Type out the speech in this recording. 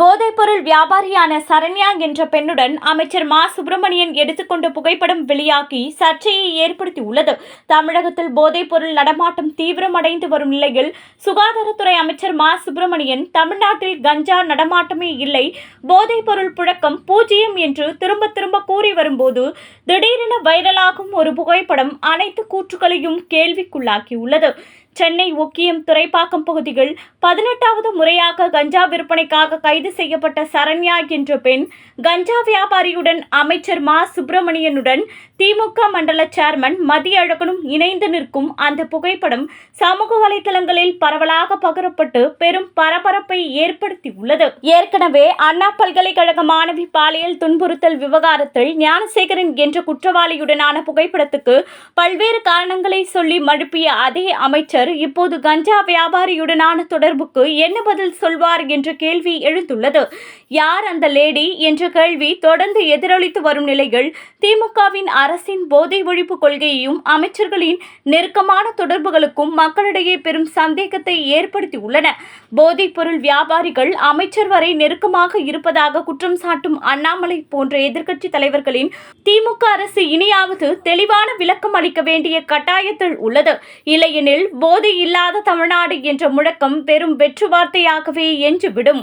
போதைப்பொருள் வியாபாரியான சரண்யா என்ற பெண்ணுடன் அமைச்சர் மா. சுப்பிரமணியன் எடுத்துக்கொண்ட புகைப்படம் வெளியாகி சர்ச்சையை ஏற்படுத்தியுள்ளது. தமிழகத்தில் போதைப்பொருள் நடமாட்டம் தீவிரமடைந்து வரும் நிலையில் சுகாதாரத்துறை அமைச்சர் மா. சுப்பிரமணியன் தமிழ்நாட்டில் கஞ்சா நடமாட்டமே இல்லை போதைப்பொருள் புழக்கம் பூஜ்ஜியம் என்று திரும்ப திரும்ப கூறி வரும்போது திடீரென வைரலாகும் ஒரு புகைப்படம் அனைத்து கூற்றுகளையும் கேள்விக்குள்ளாக்கியுள்ளது. சென்னை ஒக்கியம் துறைப்பாக்கம் பகுதியில் பதினெட்டாவது முறையாக கஞ்சா விற்பனைக்காக கைது செய்யப்பட்ட சரண்யா என்ற பெண் கஞ்சா வியாபாரியுடன் அமைச்சர் மா. சுப்பிரமணியனுடன் திமுக மண்டல சேர்மன் மதியழகனும் இணைந்து நிற்கும் அந்த புகைப்படம் சமூக வலைதளங்களில் பரவலாக பகிரப்பட்டு பெரும் பரபரப்பை ஏற்படுத்தியுள்ளது. ஏற்கனவே அண்ணா பல்கலைக்கழக மாணவி பாலியல் துன்புறுத்தல் விவகாரத்தில் ஞானசேகரன் என்ற குற்றவாளியுடனான புகைப்படத்துக்கு பல்வேறு காரணங்களை சொல்லி மழுப்பிய அதே அமைச்சர் அமைச்சர் இப்போது கஞ்சா வியாபாரியுடனான தொடர்புக்கு என்ன பதில் சொல்வார் என்ற கேள்வி எழுந்துள்ளது. யார் அந்த லேடி என்ற கேள்வி தொடர்ந்து எதிரொலித்து வரும் நிலையில் திமுகவின் அரசின் போதை ஒழிப்பு கொள்கையையும் அமைச்சர்களின் நெருக்கமான தொடர்புகளுக்கும் மக்களிடையே பெரும் சந்தேகத்தை ஏற்படுத்தியுள்ளன. போதைப் பொருள் வியாபாரிகள் அமைச்சர் வரை நெருக்கமாக இருப்பதாக குற்றம் சாட்டும் அண்ணாமலை போன்ற எதிர்க்கட்சி தலைவர்களின் திமுக அரசு இனியாவது தெளிவான விளக்கம் அளிக்க வேண்டிய கட்டாயத்தில் உள்ளது. இல்லையெனில் போதை இல்லாத தமிழ்நாடு என்ற முழக்கம் பெரும் வெற்று வார்த்தையாகவே என்றுவிடும்